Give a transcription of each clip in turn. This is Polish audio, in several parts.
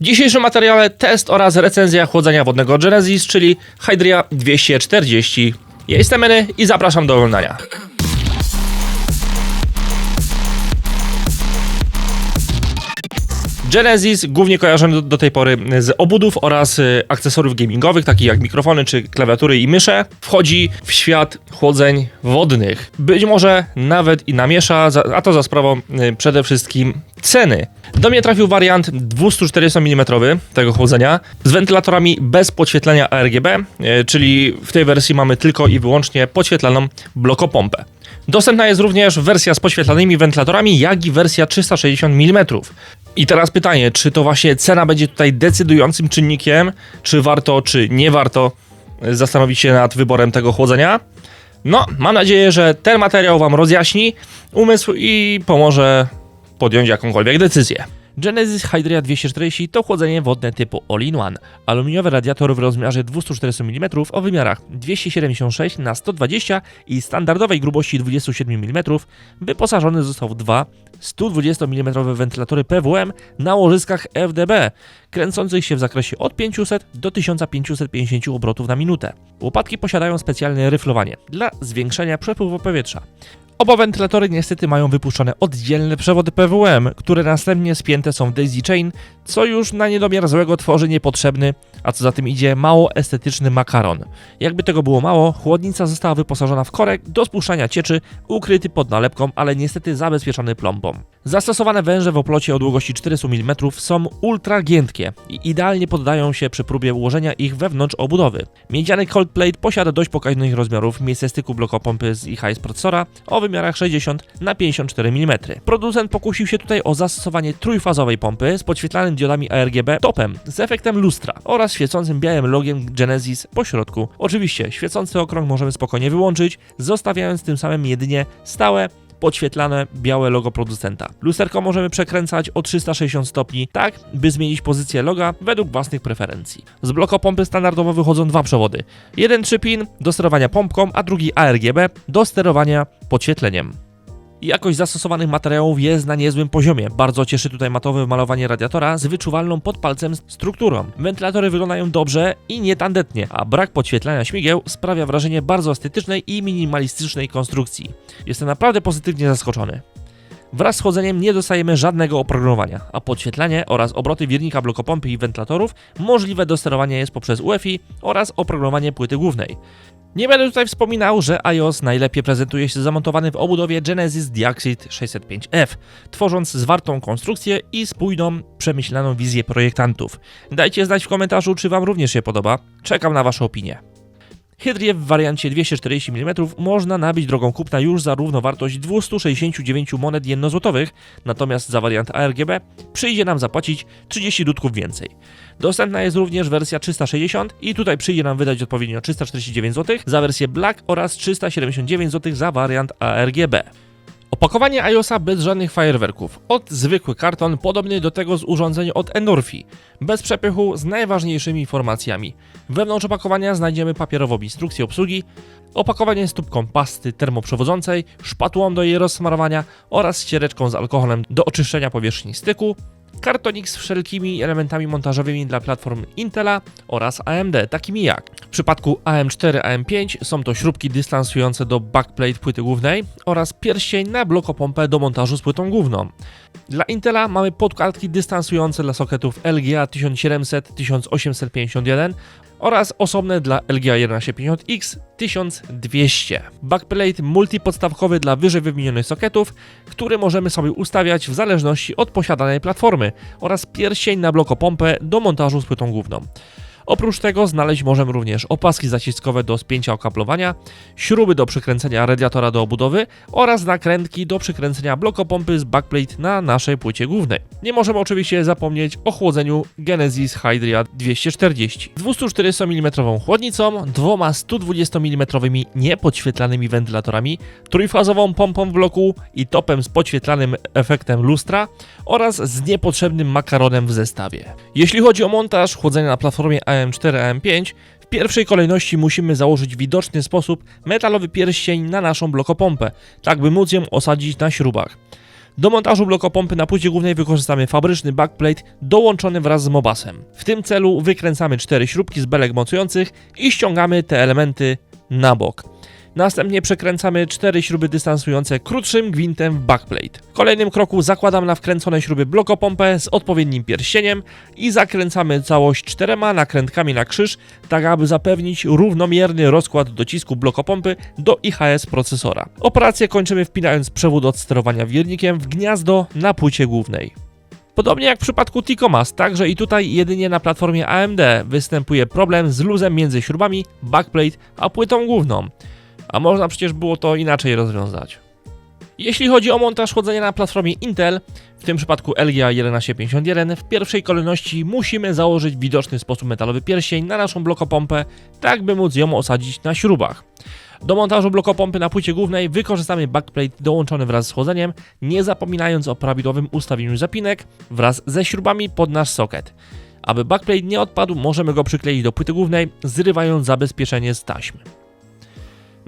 W dzisiejszym materiale test oraz recenzja chłodzenia wodnego Genesis, czyli Hydria 240. Ja jestem Eny i zapraszam do oglądania. Genesis głównie kojarzony do, do tej pory z obudów oraz y, akcesoriów gamingowych, takich jak mikrofony czy klawiatury i mysze, wchodzi w świat chłodzeń wodnych. Być może nawet i namiesza, za- a to za sprawą y, przede wszystkim ceny. Do mnie trafił wariant 240 mm tego chłodzenia z wentylatorami bez podświetlenia ARGB, y, czyli w tej wersji mamy tylko i wyłącznie podświetlaną blokopompę. Dostępna jest również wersja z podświetlanymi wentylatorami, jak i wersja 360 mm. I teraz pytanie, czy to właśnie cena będzie tutaj decydującym czynnikiem, czy warto, czy nie warto y, zastanowić się nad wyborem tego chłodzenia? No, mam nadzieję, że ten materiał Wam rozjaśni umysł i pomoże podjąć jakąkolwiek decyzję. Genesis Hydria 240 to chłodzenie wodne typu All-in-One. Aluminiowy radiator w rozmiarze 240 mm o wymiarach 276 na 120 i standardowej grubości 27 mm wyposażony został w dwa 120 mm wentylatory PWM na łożyskach FDB, kręcących się w zakresie od 500 do 1550 obrotów na minutę. Łopatki posiadają specjalne ryflowanie dla zwiększenia przepływu powietrza. Oba wentylatory niestety mają wypuszczone oddzielne przewody PWM, które następnie spięte są w daisy chain, co już na niedomiar złego tworzy niepotrzebny, a co za tym idzie mało estetyczny makaron. Jakby tego było mało, chłodnica została wyposażona w korek do spuszczania cieczy, ukryty pod nalepką, ale niestety zabezpieczony plombą. Zastosowane węże w oplocie o długości 400 mm są ultra giętkie i idealnie poddają się przy próbie ułożenia ich wewnątrz obudowy. Miedziany cold plate posiada dość pokaźnych rozmiarów miejsce styku blokopompy z IHS procesora o wymiarach 60 na 54 mm. Producent pokusił się tutaj o zastosowanie trójfazowej pompy z podświetlanym diodami ARGB topem z efektem lustra oraz świecącym białym logiem Genesis po środku. Oczywiście świecący okrąg możemy spokojnie wyłączyć, zostawiając tym samym jedynie stałe podświetlane białe logo producenta. Lusterko możemy przekręcać o 360 stopni, tak by zmienić pozycję loga według własnych preferencji. Z blokopompy standardowo wychodzą dwa przewody. Jeden 3-pin do sterowania pompką, a drugi ARGB do sterowania podświetleniem. Jakość zastosowanych materiałów jest na niezłym poziomie. Bardzo cieszy tutaj matowe malowanie radiatora z wyczuwalną pod palcem strukturą. Wentylatory wyglądają dobrze i nietandetnie, a brak podświetlania śmigieł sprawia wrażenie bardzo estetycznej i minimalistycznej konstrukcji. Jestem naprawdę pozytywnie zaskoczony. Wraz z chłodzeniem nie dostajemy żadnego oprogramowania, a podświetlanie oraz obroty wirnika blokopompy i wentylatorów możliwe do sterowania jest poprzez UEFI oraz oprogramowanie płyty głównej. Nie będę tutaj wspominał, że iOS najlepiej prezentuje się zamontowany w obudowie Genesis Dioxide 605F, tworząc zwartą konstrukcję i spójną, przemyślaną wizję projektantów. Dajcie znać w komentarzu, czy Wam również się podoba. Czekam na Wasze opinie. Hydrię w wariancie 240 mm można nabyć drogą kupna już za równowartość 269 monet jednozłotowych, natomiast za wariant ARGB przyjdzie nam zapłacić 30 dudków więcej. Dostępna jest również wersja 360 i tutaj przyjdzie nam wydać odpowiednio 349 zł za wersję Black oraz 379 zł za wariant ARGB. Opakowanie iOSa bez żadnych fajerwerków. Od zwykły karton, podobny do tego z urządzeń od Endorfi. Bez przepychu, z najważniejszymi informacjami. Wewnątrz opakowania znajdziemy papierową instrukcję obsługi, opakowanie z tubką pasty termoprzewodzącej, szpatułą do jej rozsmarowania oraz ściereczką z alkoholem do oczyszczenia powierzchni styku, kartonik z wszelkimi elementami montażowymi dla platform Intela oraz AMD, takimi jak w przypadku AM4, AM5 są to śrubki dystansujące do backplate płyty głównej oraz pierścień na blokopompę do montażu z płytą główną. Dla Intela mamy podkładki dystansujące dla soketów LGA 1700-1851 oraz osobne dla LGA 1150X 1200. Backplate multipodstawkowy dla wyżej wymienionych soketów, który możemy sobie ustawiać w zależności od posiadanej platformy oraz pierścień na blokopompę do montażu z płytą główną. Oprócz tego znaleźć możemy również opaski zaciskowe do spięcia okablowania, śruby do przykręcenia radiatora do obudowy oraz nakrętki do przykręcenia blokopompy z backplate na naszej płycie głównej. Nie możemy oczywiście zapomnieć o chłodzeniu Genesis Hydria 240. 240 mm chłodnicą, dwoma 120 mm niepodświetlanymi wentylatorami, trójfazową pompą w bloku i topem z podświetlanym efektem lustra oraz z niepotrzebnym makaronem w zestawie. Jeśli chodzi o montaż chłodzenia na platformie AM4 AM5, w pierwszej kolejności musimy założyć w widoczny sposób metalowy pierścień na naszą blokopompę, tak by móc ją osadzić na śrubach. Do montażu blokopompy na płycie głównej wykorzystamy fabryczny backplate dołączony wraz z mobasem. W tym celu wykręcamy cztery śrubki z belek mocujących i ściągamy te elementy na bok. Następnie przekręcamy cztery śruby dystansujące krótszym gwintem w backplate. W kolejnym kroku zakładam na wkręcone śruby blokopompę z odpowiednim pierścieniem i zakręcamy całość czterema nakrętkami na krzyż, tak aby zapewnić równomierny rozkład docisku blokopompy do IHS procesora. Operację kończymy wpinając przewód od sterowania wirnikiem w gniazdo na płycie głównej. Podobnie jak w przypadku Ticomas, także i tutaj jedynie na platformie AMD występuje problem z luzem między śrubami, backplate a płytą główną. A można przecież było to inaczej rozwiązać. Jeśli chodzi o montaż chłodzenia na platformie Intel, w tym przypadku LGA 1151, w pierwszej kolejności musimy założyć widoczny sposób metalowy pierścień na naszą blokopompę, tak by móc ją osadzić na śrubach. Do montażu blokopompy na płycie głównej wykorzystamy backplate dołączony wraz z chłodzeniem, nie zapominając o prawidłowym ustawieniu zapinek wraz ze śrubami pod nasz socket. Aby backplate nie odpadł, możemy go przykleić do płyty głównej, zrywając zabezpieczenie z taśmy.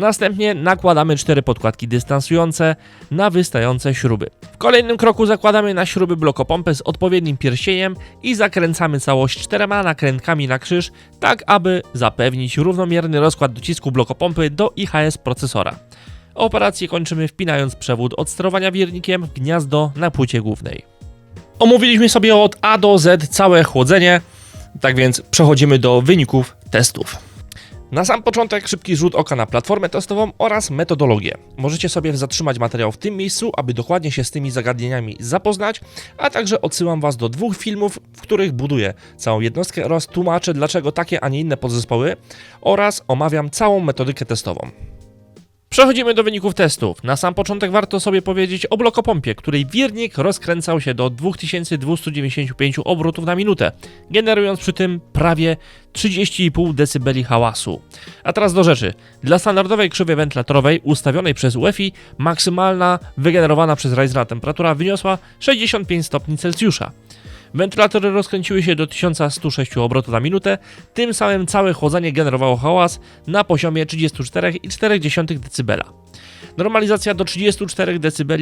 Następnie nakładamy cztery podkładki dystansujące na wystające śruby. W kolejnym kroku zakładamy na śruby blokopompę z odpowiednim pierścieniem i zakręcamy całość czterema nakrętkami na krzyż, tak aby zapewnić równomierny rozkład docisku blokopompy do IHS procesora. Operację kończymy wpinając przewód od sterowania wiernikiem w gniazdo na płycie głównej. Omówiliśmy sobie od A do Z całe chłodzenie, tak więc przechodzimy do wyników testów. Na sam początek szybki rzut oka na platformę testową oraz metodologię. Możecie sobie zatrzymać materiał w tym miejscu, aby dokładnie się z tymi zagadnieniami zapoznać, a także odsyłam Was do dwóch filmów, w których buduję całą jednostkę oraz tłumaczę dlaczego takie, a nie inne podzespoły oraz omawiam całą metodykę testową. Przechodzimy do wyników testów. Na sam początek warto sobie powiedzieć o blokopompie, której wirnik rozkręcał się do 2295 obrotów na minutę, generując przy tym prawie 30,5 dB hałasu. A teraz do rzeczy. Dla standardowej krzywej wentylatorowej ustawionej przez UEFI maksymalna wygenerowana przez Ryzera temperatura wyniosła 65 stopni Celsjusza. Wentylatory rozkręciły się do 1106 obrotów na minutę, tym samym całe chłodzenie generowało hałas na poziomie 34,4 dB. Normalizacja do 34 dB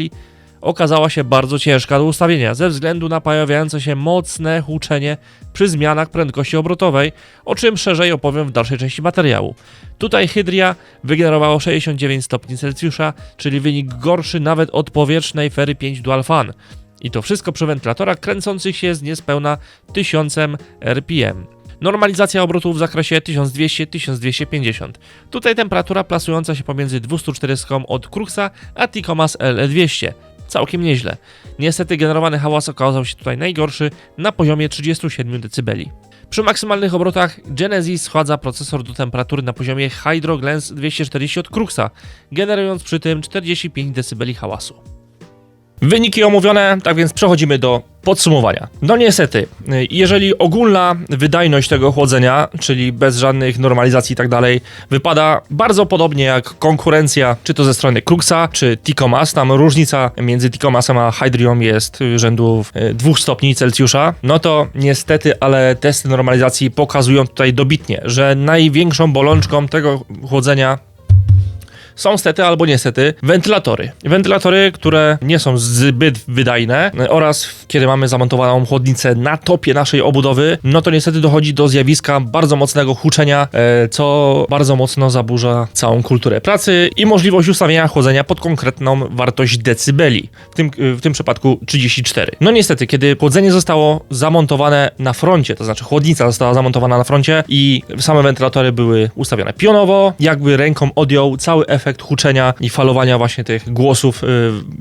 okazała się bardzo ciężka do ustawienia ze względu na pojawiające się mocne huczenie przy zmianach prędkości obrotowej, o czym szerzej opowiem w dalszej części materiału. Tutaj Hydria wygenerowało 69 stopni Celsjusza, czyli wynik gorszy nawet od powietrznej Ferry 5 Dual Fan. I to wszystko przy wentylatorach kręcących się z niespełna 1000 RPM. Normalizacja obrotów w zakresie 1200-1250. Tutaj temperatura plasująca się pomiędzy 240 od Cruxa a Ticomas LE200. Całkiem nieźle. Niestety generowany hałas okazał się tutaj najgorszy na poziomie 37 dB. Przy maksymalnych obrotach Genesis schładza procesor do temperatury na poziomie Hydro Glens 240 od Cruxa, generując przy tym 45 dB hałasu. Wyniki omówione, tak więc przechodzimy do podsumowania. No niestety, jeżeli ogólna wydajność tego chłodzenia, czyli bez żadnych normalizacji i tak dalej, wypada bardzo podobnie jak konkurencja, czy to ze strony Cruxa, czy Ticomas, tam różnica między Ticomasem a Hydrium jest rzędu 2 stopni Celsjusza, no to niestety, ale testy normalizacji pokazują tutaj dobitnie, że największą bolączką tego chłodzenia są stety albo niestety wentylatory. Wentylatory, które nie są zbyt wydajne oraz kiedy mamy zamontowaną chłodnicę na topie naszej obudowy, no to niestety dochodzi do zjawiska bardzo mocnego huczenia, e, co bardzo mocno zaburza całą kulturę pracy i możliwość ustawienia chłodzenia pod konkretną wartość decybeli, w tym, w tym przypadku 34. No niestety, kiedy chłodzenie zostało zamontowane na froncie, to znaczy chłodnica została zamontowana na froncie i same wentylatory były ustawione pionowo, jakby ręką odjął cały efekt efekt huczenia i falowania właśnie tych głosów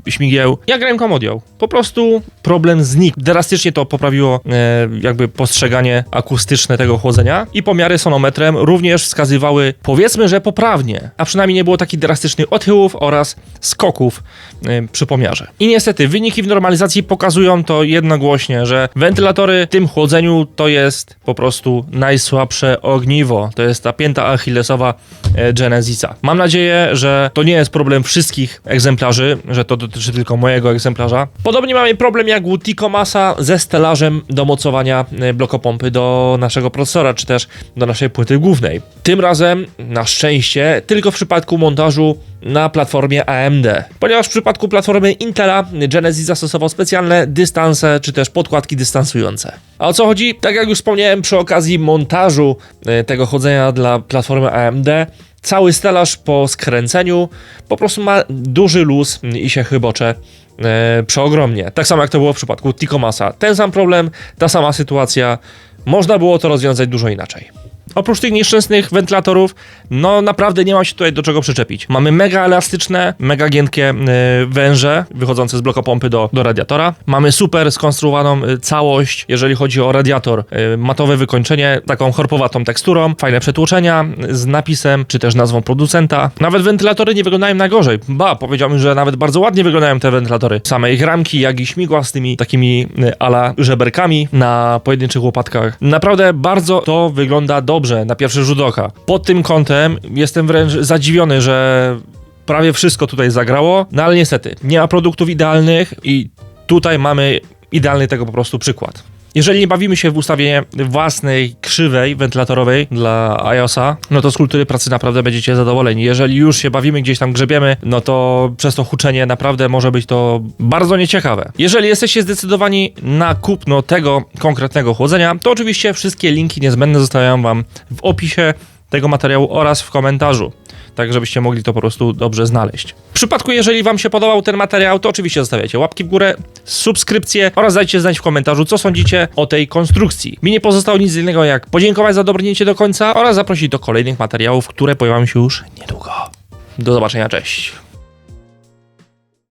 yy, śmigieł. Jak ręką odjął. Po prostu problem znikł. Drastycznie to poprawiło yy, jakby postrzeganie akustyczne tego chłodzenia i pomiary sonometrem również wskazywały powiedzmy, że poprawnie, a przynajmniej nie było takich drastycznych odchyłów oraz skoków yy, przy pomiarze. I niestety wyniki w normalizacji pokazują to jednogłośnie, że wentylatory w tym chłodzeniu to jest po prostu najsłabsze ogniwo. To jest ta pięta achillesowa Genesisa. Mam nadzieję, że to nie jest problem wszystkich egzemplarzy, że to dotyczy tylko mojego egzemplarza. Podobnie mamy problem jak u Ticomasa ze stelażem do mocowania e, blokopompy do naszego procesora, czy też do naszej płyty głównej. Tym razem, na szczęście, tylko w przypadku montażu na platformie AMD, ponieważ w przypadku platformy Intela Genesis zastosował specjalne dystanse, czy też podkładki dystansujące. A o co chodzi? Tak jak już wspomniałem przy okazji montażu e, tego chodzenia dla platformy AMD, cały stelaż po skręceniu po prostu ma duży luz i się chybocze e, przeogromnie. Tak samo jak to było w przypadku Ticomasa. Ten sam problem, ta sama sytuacja. Można było to rozwiązać dużo inaczej. Oprócz tych nieszczęsnych wentylatorów, no naprawdę nie ma się tutaj do czego przyczepić. Mamy mega elastyczne, mega giętkie y, węże wychodzące z blokopompy do, do radiatora. Mamy super skonstruowaną y, całość, jeżeli chodzi o radiator. Y, matowe wykończenie, taką chorpowatą teksturą, fajne przetłoczenia z napisem, czy też nazwą producenta. Nawet wentylatory nie wyglądają najgorzej. Ba, powiedziałbym, że nawet bardzo ładnie wyglądają te wentylatory. Same ich ramki, jak i śmigła z tymi takimi ala żeberkami na pojedynczych łopatkach. Naprawdę bardzo to wygląda dobrze na pierwszy rzut oka. Pod tym kątem jestem wręcz zadziwiony, że prawie wszystko tutaj zagrało, no ale niestety nie ma produktów idealnych i tutaj mamy idealny tego po prostu przykład. Jeżeli nie bawimy się w ustawienie własnej krzywej wentylatorowej dla iOSa, no to z kultury pracy naprawdę będziecie zadowoleni. Jeżeli już się bawimy, gdzieś tam grzebiemy, no to przez to huczenie naprawdę może być to bardzo nieciekawe. Jeżeli jesteście zdecydowani na kupno tego konkretnego chłodzenia, to oczywiście wszystkie linki niezbędne zostawiam wam w opisie tego materiału oraz w komentarzu tak żebyście mogli to po prostu dobrze znaleźć. W przypadku, jeżeli Wam się podobał ten materiał, to oczywiście zostawiajcie łapki w górę, subskrypcję oraz dajcie znać w komentarzu, co sądzicie o tej konstrukcji. Mi nie pozostało nic innego jak podziękować za dobrnięcie do końca oraz zaprosić do kolejnych materiałów, które pojawią się już niedługo. Do zobaczenia, cześć.